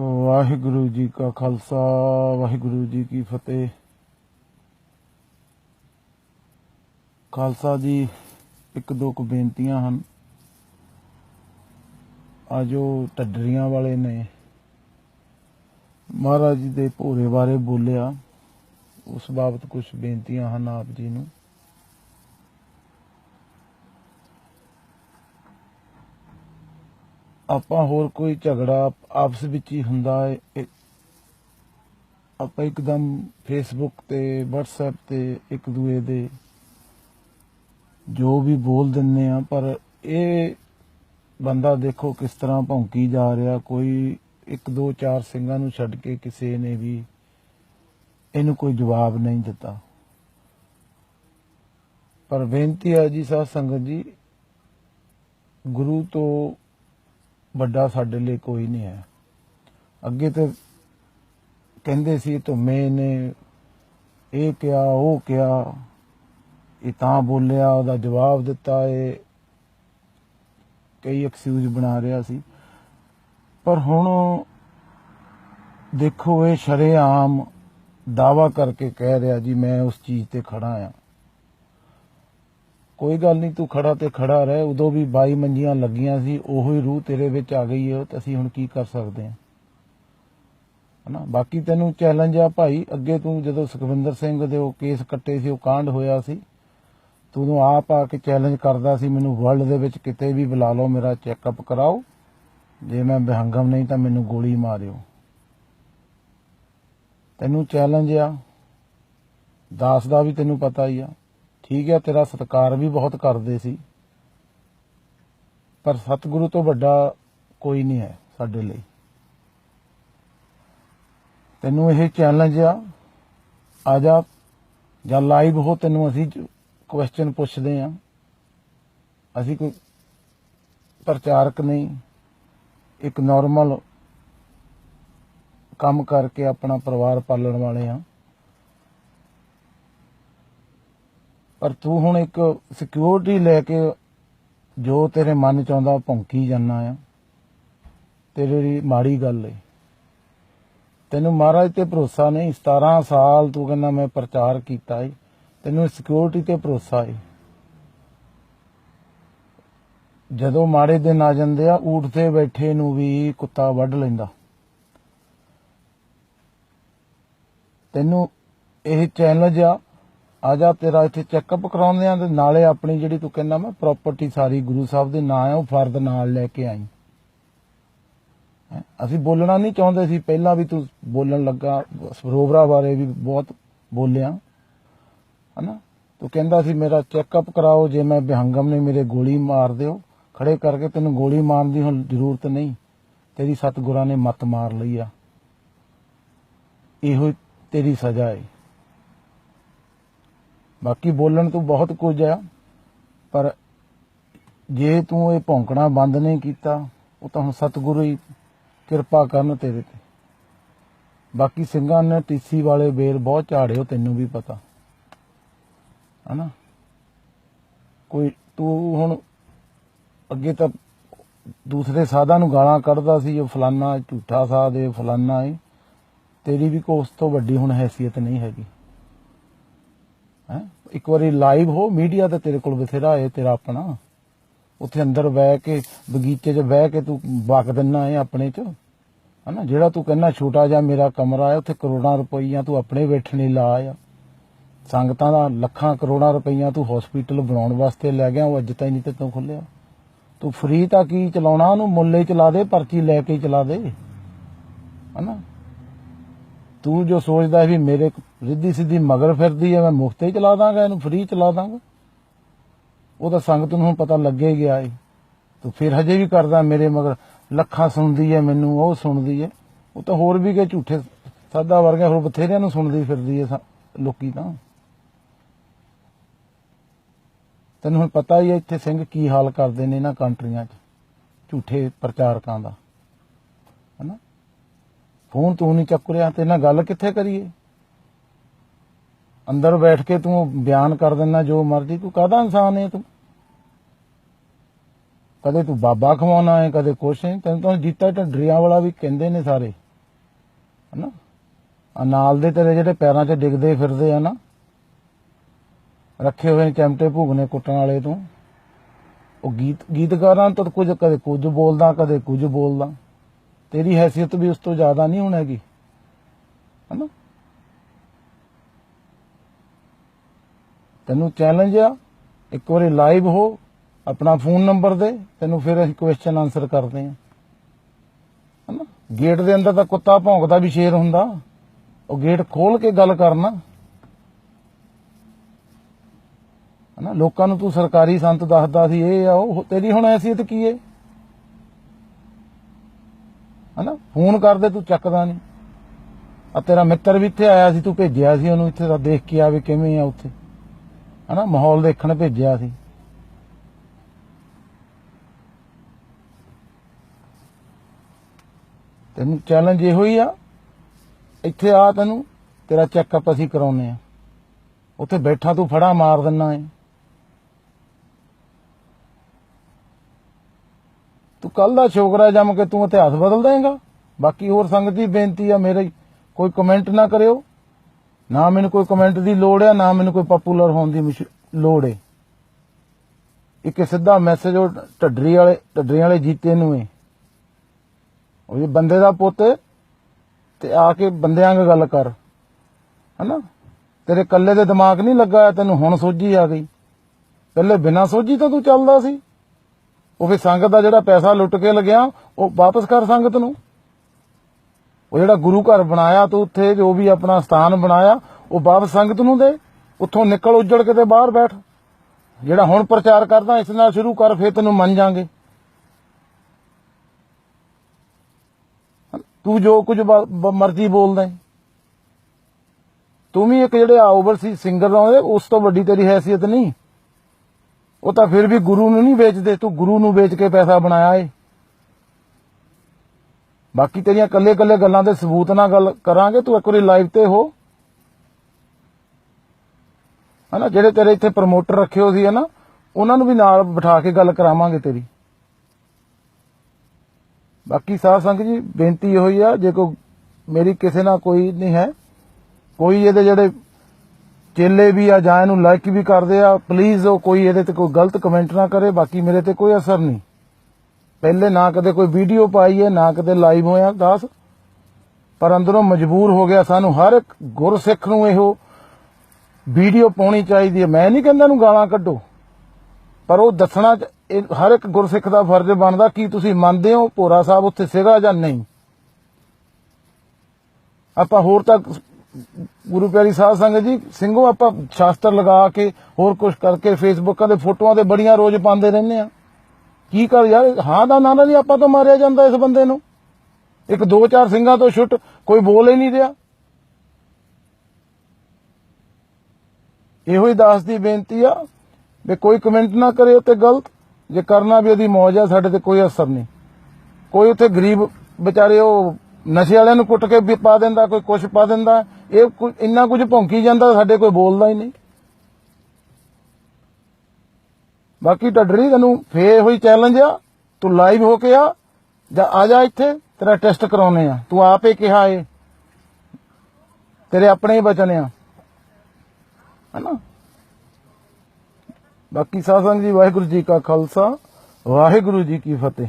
ਵਾਹਿਗੁਰੂ ਜੀ ਕਾ ਖਾਲਸਾ, ਵਾਹਿਗੁਰੂ ਜੀ ਕੀ ਫਤਿਹ। ਖਾਲਸਾ ਜੀ, ਇੱਕ ਦੋ ਕੁ ਬੇਨਤੀਆਂ ਹਨ। ਆ ਜੋ ਟੱਡਰੀਆਂ ਵਾਲੇ ਨੇ, ਮਹਾਰਾਜ ਜੀ ਦੇ ਭੋਰੇ ਬਾਰੇ ਬੋਲਿਆ, ਉਸ ਬਾਬਤ ਕੁਝ ਬੇਨਤੀਆਂ ਹਨ ਆਪ ਜੀ ਨੂੰ। ਆਪਾਂ ਹੋਰ ਕੋਈ ਝਗੜਾ ਆਪਸ ਵਿੱਚ ਹੀ ਹੁੰਦਾ ਹੈ ਆਪਾਂ ਇੱਕਦਮ ਫੇਸਬੁੱਕ ਤੇ, WhatsApp ਤੇ, ਇੱਕ ਦੂਏ ਦੇ ਜੋ ਵੀ ਬੋਲ ਦਿੰਨੇ ਆ ਪਰ ਇਹ ਬੰਦਾ ਦੇਖੋ ਕਿਸ ਤਰ੍ਹਾਂ ਭੌਂਕੀ ਜਾ ਰਿਹਾ, ਕੋਈ ਇੱਕ ਦੋ ਚਾਰ ਸਿੰਘਾਂ ਨੂੰ ਛੱਡ ਕੇ ਕਿਸੇ ਨੇ ਵੀ ਇਹਨੂੰ ਕੋਈ ਜਵਾਬ ਨਹੀਂ ਦਿੱਤਾ। ਪਰ ਬੇਨਤੀ ਹੈ ਜੀ ਸਾਧ ਸੰਗਤ ਜੀ, ਗੁਰੂ ਤੋਂ ਵੱਡਾ ਸਾਡੇ ਲਈ ਕੋਈ ਨਹੀਂ ਹੈ। ਅੱਗੇ ਤੇ ਕਹਿੰਦੇ ਸੀ, ਧੁੰਮੇ ਨੇ ਇਹ ਕਿਹਾ, ਉਹ ਕਿਹਾ, ਇਹ ਤਾਂ ਬੋਲਿਆ, ਉਹਦਾ ਜਵਾਬ ਦਿੱਤਾ, ਇਹ ਕਈ ਐਕਸਕਿਊਜ਼ ਬਣਾ ਰਿਹਾ ਸੀ। ਪਰ ਹੁਣ ਦੇਖੋ, ਇਹ ਸ਼ਰੇਆਮ ਦਾਵਾ ਕਰਕੇ ਕਹਿ ਰਿਹਾ, ਜੀ, ਮੈਂ ਉਸ ਚੀਜ਼ ਤੇ ਖੜਾ ਆ। ਕੋਈ ਗੱਲ ਨਹੀਂ, ਤੂੰ ਖੜਾ ਤੇ ਖੜਾ ਰਹਿ। ਉਦੋਂ ਵੀ 22 ਮੰਜੀਆਂ ਲੱਗੀਆਂ ਸੀ, ਉਹੋ ਹੀ ਰੂਹ ਤੇਰੇ ਵਿੱਚ ਆ ਗਈ ਹੈ, ਤੇ ਅਸੀਂ ਹੁਣ ਕੀ ਕਰ ਸਕਦੇ ਹਾਂ? ਹਨਾ? ਬਾਕੀ ਤੈਨੂੰ ਚੈਲੰਜ ਆ ਭਾਈ, ਅੱਗੇ ਤੂੰ ਜਦੋਂ ਸੁਖਵਿੰਦਰ ਸਿੰਘ ਦੇ ਉਹ ਕੇਸ ਕੱਟੇ ਸੀ, ਉਹ ਕਾਂਡ ਹੋਇਆ ਸੀ, ਤੂੰ ਨੂੰ ਆਪ ਆ ਕੇ ਚੈਲੰਜ ਕਰਦਾ ਸੀ, ਮੈਨੂੰ ਵਰਲਡ ਦੇ ਵਿੱਚ ਕਿਤੇ ਵੀ ਬੁਲਾ ਲਓ, ਮੇਰਾ ਚੈੱਕਅਪ ਕਰਾਓ। ਜੇ ਮੈਂ ਬਹੰਗਮ ਨਹੀਂ ਤਾਂ ਮੈਨੂੰ ਗੋਲੀ ਮਾਰਿਓ। ਤੈਨੂੰ ਚੈਲੰਜ ਆ। ਦਾਸ ਦਾ ਵੀ ਤੈਨੂੰ ਪਤਾ ਹੀ ਆ। ਠੀਕ ਹੈ, ਤੇਰਾ ਸਤਿਕਾਰ ਵੀ ਬਹੁਤ ਕਰਦੇ ਸੀ। ਪਰ ਸਤਿਗੁਰੂ ਤੋਂ ਵੱਡਾ ਕੋਈ ਨਹੀਂ ਹੈ ਸਾਡੇ ਲਈ। ਤੈਨੂੰ ਇਹ ਚੈਲੰਜ ਆ। ਆ ਜਾ, ਜਾਂ ਲਾਈਵ ਹੋ, ਤੈਨੂੰ ਅਸੀਂ ਕੁਐਸਚਨ ਪੁੱਛਦੇ ਆ ਅਸੀਂ ਕੋਈ ਪ੍ਰਚਾਰਕ ਨਹੀਂ। ਇੱਕ ਨਾਰਮਲ ਕੰਮ ਕਰਕੇ ਆਪਣਾ ਪਰਿਵਾਰ ਪਾਲਣ ਵਾਲੇ ਆ ਪਰ ਤੂੰ ਹੁਣ ਇੱਕ ਸਿਕਿਉਰਿਟੀ ਲੈ ਕੇ ਜੋ ਤੇਰੇ ਮਨ ਚ ਆਉਂਦਾ ਭੌਂਕੀ ਜਾਂਦਾ ਆ। ਤੇਰੇ ਲਈ ਮਾੜੀ ਗੱਲ ਏ। ਤੈਨੂੰ ਮਹਾਰਾਜ ਤੇ ਭਰੋਸਾ ਨਹੀਂ 17 ਸਾਲ ਤੂੰ ਕਹਿੰਦਾ ਮੈਂ ਪ੍ਰਚਾਰ ਕੀਤਾ ਏ। ਤੈਨੂੰ ਸਿਕਿਉਰਿਟੀ ਤੇ ਭਰੋਸਾ ਏ। ਜਦੋਂ ਮਾੜੇ ਦਿਨ ਆ ਜਾਂਦੇ ਆ ਊਠ ਤੇ ਬੈਠੇ ਨੂੰ ਵੀ ਕੁੱਤਾ ਵੱਢ ਲੈਂਦਾ। ਤੈਨੂੰ ਇਹ ਚੈਲੰਜ ਆ ਆ ਜਾ ਤੇਰਾ ਇੱਥੇ ਚੈੱਕਅਪ ਕਰਾਉਂਦੇ ਆ ਤੇ ਨਾਲੇ ਆਪਣੀ ਜਿਹੜੀ ਤੂੰ ਕਹਿੰਦਾ ਮੈਂ ਪ੍ਰਾਪਰਟੀ ਸਾਰੀ ਗੁਰੂ ਸਾਹਿਬ ਦੇ ਨਾਂ ਆ, ਉਹ ਫਰਦ ਨਾਲ ਲੈ ਕੇ ਆਈ। ਅਸੀਂ ਬੋਲਣਾ ਨਹੀਂ ਚਾਹੁੰਦੇ ਸੀ, ਪਹਿਲਾਂ ਵੀ ਤੂੰ ਬੋਲਣ ਲੱਗਾ, ਸਰੋਵਰਾ ਬਾਰੇ ਵੀ ਬਹੁਤ ਬੋਲਿਆ। ਹਨਾ? ਤੂੰ ਕਹਿੰਦਾ ਸੀ ਮੇਰਾ ਚੈੱਕਅਪ ਕਰਾਓ, ਜੇ ਮੈਂ ਬਿਹੰਗਮ ਨੇ ਮੇਰੇ ਗੋਲੀ ਮਾਰ ਦਿਓ, ਖੜੇ ਕਰਕੇ ਤੈਨੂੰ ਗੋਲੀ ਮਾਰਨ ਦੀ ਹੁਣ ਜ਼ਰੂਰਤ ਨਹੀਂ। ਤੇਰੀ ਸਤਿਗੁਰਾਂ ਨੇ ਮਤ ਮਾਰ ਲਈ ਆ। ਇਹੋ ਤੇਰੀ ਸਜ਼ਾ ਹੈ ਬਾਕੀ ਬੋਲਣ ਤੋਂ ਬਹੁਤ ਕੁਝ ਆ, ਪਰ ਜੇ ਤੂੰ ਇਹ ਭੌਂਕਣਾ ਬੰਦ ਨਹੀਂ ਕੀਤਾ, ਉਹ ਤਾਂ ਹੁਣ ਸਤਿਗੁਰੂ ਹੀ ਕਿਰਪਾ ਕਰਨ ਤੇਰੇ ਤੇ। ਬਾਕੀ ਸਿੰਘਾਂ ਨੇ ਟੀਸੀ ਵਾਲੇ ਬੇਰ ਬਹੁਤ ਝਾੜਿਓ ਤੈਨੂੰ ਵੀ ਪਤਾ। ਹਨਾ? ਕੋਈ ਤੂੰ ਹੁਣ ਅੱਗੇ ਤਾਂ ਦੂਸਰੇ ਸਾਧਾਂ ਨੂੰ ਗਾਲਾਂ ਕੱਢਦਾ ਸੀ ਜੋ ਫਲਾਨਾ ਝੂਠਾ ਸਾਧ ਹੈ ਫਲਾਨਾ ਹੈ ਤੇਰੀ ਵੀ ਕੋਈ ਉਸ ਤੋਂ ਵੱਡੀ ਹੁਣ ਹੈਸੀਅਤ ਨਹੀਂ ਹੈਗੀ। ਹੈ? ਇੱਕ ਵਾਰੀ ਲਾਈਵ ਹੋ ਮੀਡੀਆ ਤੇ ਤੇਰੇ ਕੋਲ ਬਥੇਰਾ ਹੈ, ਤੇਰਾ ਆਪਣਾ। ਉੱਥੇ ਅੰਦਰ ਬਹਿ ਕੇ, ਬਗੀਚੇ 'ਚ ਬਹਿ ਕੇ ਤੂੰ ਵਕ ਦਿੰਨਾ ਹੈ ਆਪਣੇ 'ਚ। ਹਨਾ, ਜਿਹੜਾ ਤੂੰ ਕਹਿੰਦਾ ਛੋਟਾ ਜਿਹਾ ਮੇਰਾ ਕਮਰਾ ਹੈ, ਉੱਥੇ ਕਰੋੜਾਂ ਰੁਪਈਆ ਤੂੰ ਆਪਣੇ ਬੈਠਣੇ ਲਾ ਆ। ਸੰਗਤਾਂ ਦਾ ਲੱਖਾਂ ਕਰੋੜਾਂ ਰੁਪਈਆ ਤੂੰ ਹਸਪੀਟਲ ਬਣਾਉਣ ਵਾਸਤੇ ਲੈ ਗਿਆ, ਉਹ ਅੱਜ ਤਾਈਂ ਨਹੀਂ ਤੇ ਤੂੰ ਖੁੱਲਿਆ। ਤੂੰ ਫ੍ਰੀ ਤਾਂ ਕੀ ਚਲਾਉਣਾ, ਉਹਨੂੰ ਮੁੱਲੇ ਚਲਾ ਦੇ, ਪਰਚੀ ਲੈ ਕੇ ਚਲਾ ਦੇ। ਹਨਾ? ਤੂੰ ਜੋ ਸੋਚਦਾ ਵੀ ਮੇਰੇ ਰਿੱਧੀ ਸਿੱਧੀ ਮਗਰ ਫਿਰਦੀ ਹੈ ਮੈਂ ਮੁਫ਼ਤ ਹੀ ਚਲਾ ਦਾਂਗਾ ਇਹਨੂੰ ਫ੍ਰੀ ਚਲਾ ਦਾਂਗਾ। ਉਹ ਤਾਂ ਸੰਗਤ ਨੂੰ ਪਤਾ ਲੱਗੇ ਗਿਆ ਏ। ਤੂੰ ਫਿਰ ਹਜੇ ਵੀ ਕਰਦਾ ਮੇਰੇ ਮਗਰ, ਲੱਖਾਂ ਸੁਣਦੀ ਹੈ ਮੈਨੂੰ, ਉਹ ਸੁਣਦੀ ਹੈ ਉਹ ਤਾਂ ਹੋਰ ਵੀ ਕਿ ਝੂਠੇ ਸਾਦਾ ਵਰਗਾ ਹੋਰ ਬਥੇਰਿਆਂ ਨੂੰ ਸੁਣਦੀ ਫਿਰਦੀ ਹੈ ਲੋਕੀ ਤਾਂ। ਤੈਨੂੰ ਹੁਣ ਪਤਾ ਹੀ ਹੈ ਇੱਥੇ ਸਿੰਘ ਕੀ ਹਾਲ ਕਰਦੇ ਨੇ ਇਹਨਾਂ ਕੰਟਰੀਆਂ 'ਚ, ਝੂਠੇ ਪ੍ਰਚਾਰਕਾਂ ਦਾ। ਹਨਾ? ਫੋਨ ਤੂੰ ਨਹੀਂ ਚੱਕ ਰਿਹਾ ਤੇ ਨਾਲ ਗੱਲ ਕਿੱਥੇ ਕਰੀਏ? ਅੰਦਰ ਬੈਠ ਕੇ ਤੂੰ ਬਿਆਨ ਕਰ ਦਿੰਦਾ, ਜੋ ਮਰਜ਼ੀ, ਤੂੰ ਕਾਹਦਾ ਇਨਸਾਨ ਹੈ ਤੂੰ? ਕਦੇ ਤੂੰ ਬਾਬਾ ਖਵਾਉਣਾ ਹੈ ਕਦੇ ਕੁਛ ਹੈ ਤੈਨੂੰ ਤਾਂ ਜੀਤਾ ਢੱਡਰੀਆਂ ਵਾਲਾ ਵੀ ਕਹਿੰਦੇ ਨੇ ਸਾਰੇ, ਹਨਾ? ਆ ਨਾਲ ਦੇ ਤੇਰੇ ਜਿਹੜੇ ਪੈਰਾਂ 'ਚ ਡਿੱਗਦੇ ਫਿਰਦੇ ਆ ਨਾ, ਰੱਖੇ ਹੋਏ ਚਮਟੇ ਭੂਗਨੇ ਕੁੱਟਣ ਵਾਲੇ ਤੋਂ, ਉਹ ਗੀਤ, ਗੀਤਕਾਰਾਂ ਤੋਂ ਕੁਝ, ਕਦੇ ਕੁਝ ਬੋਲਦਾ, ਕਦੇ ਕੁਝ ਬੋਲਦਾ। ਤੇਰੀ ਹੈਸੀਅਤ ਵੀ ਉਸ ਤੋਂ ਜ਼ਿਆਦਾ ਨਹੀਂ ਹੁਣ ਹੈਗੀ। ਹਨਾ? ਤੈਨੂੰ ਚੈਲੰਜ ਆ, ਇੱਕ ਵਾਰੀ ਲਾਈਵ ਹੋ, ਆਪਣਾ ਫੋਨ ਨੰਬਰ ਦੇ, ਤੈਨੂੰ ਫਿਰ ਅਸੀਂ ਕੁਐਸਚਨ ਆਨਸਰ ਕਰਦੇ ਹਾਂ। ਹਨਾ? ਗੇਟ ਦੇ ਅੰਦਰ ਤਾਂ ਕੁੱਤਾ ਭੌਂਕਦਾ ਵੀ ਸ਼ੇਰ ਹੁੰਦਾ। ਉਹ ਗੇਟ ਖੋਲ ਕੇ ਗੱਲ ਕਰਨਾ। ਹਨਾ? ਲੋਕਾਂ ਨੂੰ ਤੂੰ ਸਰਕਾਰੀ ਸੰਤ ਦੱਸਦਾ ਸੀ, ਇਹ ਆ, ਉਹ ਤੇਰੀ ਹੁਣ ਐਸੀਅਤ ਕੀ ਏ ਹਨਾ ਫੋਨ ਕਰਦੇ ਤੂੰ ਚੱਕਦਾ ਨਹੀਂ ਆ ਤੇਰਾ ਮਿੱਤਰ ਵੀ ਇੱਥੇ ਆਇਆ ਸੀ, ਤੂੰ ਭੇਜਿਆ ਸੀ ਉਹਨੂੰ, ਇੱਥੇ ਦਾ ਦੇਖ ਕੇ ਆ ਵੀ ਕਿਵੇਂ ਆ ਉੱਥੇ। ਹਨਾ, ਮਾਹੌਲ ਦੇਖਣ ਭੇਜਿਆ ਸੀ। ਤੈਨੂੰ ਚੈਲੰਜ ਇਹੋ ਹੀ ਆ, ਇੱਥੇ ਆ ਤੈਨੂੰ, ਤੇਰਾ ਚੈੱਕਅਪ ਅਸੀਂ ਕਰਾਉਨੇ ਆ। ਉੱਥੇ ਬੈਠਾ ਤੂੰ, ਫੜਾ ਮਾਰ ਦਿੰਨਾ ਏ। ਤੂੰ ਕੱਲ ਦਾ ਛੋਕਰਾ ਜੰਮ ਕੇ ਤੂੰ ਇਤਿਹਾਸ ਬਦਲ ਦੇਂਗਾ। ਬਾਕੀ ਹੋਰ ਸੰਗਤ ਦੀ ਬੇਨਤੀ ਆ ਮੇਰੇ ਕੋਈ ਕਮੈਂਟ ਨਾ ਕਰਿਓ। ਨਾ ਮੈਨੂੰ ਕੋਈ ਕਮੈਂਟ ਦੀ ਲੋੜ ਆ ਨਾ ਮੈਨੂੰ ਕੋਈ ਪਪੂਲਰ ਹੋਣ ਦੀ ਲੋੜ ਏ। ਇੱਕ ਸਿੱਧਾ ਮੈਸੇਜ ਉਹ ਢੱਡਰੀ ਵਾਲੇ ਢੱਡਰੀ ਵਾਲੇ ਜੀਤੇ ਨੂੰ ਏ। ਉਹ ਬੰਦੇ ਦਾ ਪੁੱਤ ਏ, ਤੇ ਆ ਕੇ ਬੰਦਿਆਂ ਨਾਲ ਗੱਲ ਕਰ। ਹਨਾ? ਤੇਰੇ ਕੱਲੇ ਦੇ ਦਿਮਾਗ ਨਹੀਂ ਲੱਗਾ ਤੈਨੂੰ ਹੁਣ ਸੋਝੀ ਆ ਗਈ। ਪਹਿਲੇ ਬਿਨਾਂ ਸੋਝੀ ਤਾਂ ਤੂੰ ਚੱਲਦਾ ਸੀ। ਉਹ ਫਿਰ ਸੰਗਤ ਦਾ ਜਿਹੜਾ ਪੈਸਾ ਲੁੱਟ ਕੇ ਲਗਿਆ ਉਹ ਵਾਪਸ ਕਰ ਸੰਗਤ ਨੂੰ। ਉਹ ਜਿਹੜਾ ਗੁਰੂ ਘਰ ਬਣਾਇਆ ਤੂੰ ਉੱਥੇ ਜੋ ਵੀ ਆਪਣਾ ਸਥਾਨ ਬਣਾਇਆ, ਉਹ ਬਾਬ ਸੰਗਤ ਨੂੰ ਦੇ। ਉੱਥੋਂ ਨਿਕਲ ਉੱਜੜ ਕੇ ਤੇ ਬਾਹਰ ਬੈਠ। ਜਿਹੜਾ ਹੁਣ ਪ੍ਰਚਾਰ ਕਰਦਾ, ਇਸ ਨਾਲ ਸ਼ੁਰੂ ਕਰ, ਫੇਰ ਤੈਨੂੰ ਮੰਨ ਜਾਗੇ। ਤੂੰ ਜੋ ਕੁਝ ਮਰਜ਼ੀ ਬੋਲਦਾ ਹੈ ਤੂੰ ਵੀ ਇੱਕ ਜਿਹੜੇ ਓਵਰਸੀ ਸਿੰਗਰ ਆਉਂਦੇ ਉਸ ਤੋਂ ਵੱਡੀ ਤੇਰੀ ਹੈਸੀਅਤ ਨਹੀਂ। ਉਹ ਤਾਂ ਫਿਰ ਵੀ ਗੁਰੂ ਨੂੰ ਨਹੀਂ ਵੇਚਦੇ, ਤੂੰ ਗੁਰੂ ਨੂੰ ਵੇਚ ਕੇ ਪੈਸਾ ਬਣਾਇਆ ਏ। ਬਾਕੀ ਤੇਰੀਆਂ ਕੱਲੇ ਕੱਲੇ ਗੱਲਾਂ ਦੇ ਸਬੂਤ ਨਾਲ ਗੱਲ ਕਰਾਂਗੇ, ਤੂੰ ਇੱਕ ਵਾਰੀ ਲਾਈਵ ਤੇ ਹੋ। ਹਨਾ, ਜਿਹੜੇ ਤੇਰੇ ਇੱਥੇ ਪ੍ਰਮੋਟਰ ਰੱਖੇ ਹੋ ਸੀ, ਹਨਾ, ਉਹਨਾਂ ਨੂੰ ਵੀ ਨਾਲ ਬਿਠਾ ਕੇ ਗੱਲ ਕਰਾਵਾਂਗੇ ਤੇਰੀ। ਬਾਕੀ ਸਾਧ ਸੰਗਤ ਜੀ, ਬੇਨਤੀ ਇਹੋ ਹੀ ਆ, ਜੇ ਕੋਈ ਮੇਰੀ ਕਿਸੇ ਨਾਲ ਕੋਈ ਨਹੀਂ ਹੈ, ਕੋਈ ਇਹਦੇ ਜਿਹੜੇ ਚੇਲੇ ਵੀ ਆ ਜਾਂ ਇਹਨੂੰ ਲਾਈਕ ਵੀ ਕਰਦੇ ਆ ਪਲੀਜ਼ ਉਹ ਕੋਈ ਇਹਦੇ ਤੇ ਕੋਈ ਗਲਤ ਕਮੈਂਟ ਨਾ ਕਰੇ, ਬਾਕੀ ਮੇਰੇ ਤੇ ਕੋਈ ਅਸਰ ਨਹੀਂ। ਪਹਿਲੇ ਨਾ ਕਦੇ ਕੋਈ ਵੀਡੀਓ ਪਾਈ ਹੈ, ਨਾ ਕਦੇ ਲਾਈਵ ਹੋਇਆ, ਦਾਸ। ਪਰ ਅੰਦਰੋਂ ਮਜਬੂਰ ਹੋ ਗਿਆ ਸਾਨੂੰ ਹਰ ਇੱਕ ਗੁਰਸਿੱਖ ਨੂੰ ਇਹੋ ਵੀਡੀਓ ਪਾਉਣੀ ਚਾਹੀਦੀ ਹੈ। ਮੈਂ ਨਹੀਂ ਕਹਿੰਦਾ ਨੂੰ ਗਾਲਾਂ ਕੱਢੋ, ਪਰ ਉਹ ਦੱਸਣਾ ਚ- ਇਹ ਹਰ ਇੱਕ ਗੁਰਸਿੱਖ ਦਾ ਫਰਜ਼ ਬਣਦਾ, ਕੀ ਤੁਸੀਂ ਮੰਨਦੇ ਹੋ ਭੋਰਾ ਸਾਹਿਬ ਉੱਥੇ ਸੀਗਾ ਜਾਂ ਨਹੀਂ? ਆਪਾਂ ਹੋਰ ਤਾਂ ਗੁਰੂ ਪਿਆਰੀ ਸਾਹਿਬ ਸੰਗਤ ਜੀ, ਸਿੰਘੋ ਆਪਾਂ ਸ਼ਾਸਤਰ ਲਗਾ ਕੇ ਹੋਰ ਕੁਝ ਕਰਕੇ ਫੇਸਬੁੱਕਾਂ ਦੇ ਫੋਟੋਆਂ ਤੇ ਬੜੀਆਂ ਰੋਜ਼ ਪਾਉਂਦੇ ਰਹਿੰਦੇ ਆ ਕੀ ਕਰ ਯਾਰ? ਹਾਂ ਦਾ ਨਾਨਾ ਨਹੀਂ ਆਪਾਂ ਤੋਂ ਮਾਰਿਆ ਜਾਂਦਾ ਇਸ ਬੰਦੇ ਨੂੰ। ਇੱਕ ਦੋ ਚਾਰ ਸਿੰਘਾਂ ਤੋਂ ਛੁੱਟ, ਕੋਈ ਬੋਲ ਹੀ ਨਹੀਂ ਰਿਹਾ। ਇਹੋ ਹੀ ਦਾਸ ਦੀ ਬੇਨਤੀ ਆ ਵੀ ਕੋਈ ਕਮੈਂਟ ਨਾ ਕਰੇ ਉੱਤੇ ਗਲਤ। ਜੇ ਕਰਨਾ ਵੀ ਉਹਦੀ ਮੌਜ ਆ, ਸਾਡੇ ਤੇ ਕੋਈ ਅਸਰ ਨਹੀਂ। ਕੋਈ ਉੱਥੇ ਗਰੀਬ ਵਿਚਾਰੇ ਉਹ ਨਸ਼ੇ ਵਾਲਿਆਂ ਨੂੰ ਕੁੱਟ ਕੇ ਵੀ ਪਾ ਦਿੰਦਾ, ਕੋਈ ਕੁਛ ਪਾ ਦਿੰਦਾ, ਇਹ ਇੰਨਾ ਕੁਝ ਭੌਂਕੀ ਜਾਂਦਾ, ਸਾਡੇ ਕੋਈ ਬੋਲਦਾ ਹੀ ਨਹੀਂ। ਬਾਕੀ ਢੱਡਰੀ ਤੈਨੂੰ, ਫੇਰ ਹੋਈ ਚੈਲੰਜ ਆ, ਤੂੰ ਲਾਈਵ ਹੋ ਕੇ ਆ, ਜਾਂ ਆ ਜਾ ਇੱਥੇ, ਤੇਰਾ ਟੈਸਟ ਕਰਾਉਨੇ ਆ। ਤੂੰ ਆਪੇ ਕਿਹਾ ਏ, ਤੇਰੇ ਆਪਣੇ ਹੀ ਬਚਨ ਆ। ਹਨਾ? ਬਾਕੀ ਸਾਧ ਸੰਗਤ ਜੀ, ਵਾਹਿਗੁਰੂ ਜੀ ਕਾ ਖਾਲਸਾ, ਵਾਹਿਗੁਰੂ ਜੀ ਕੀ ਫਤਿਹ।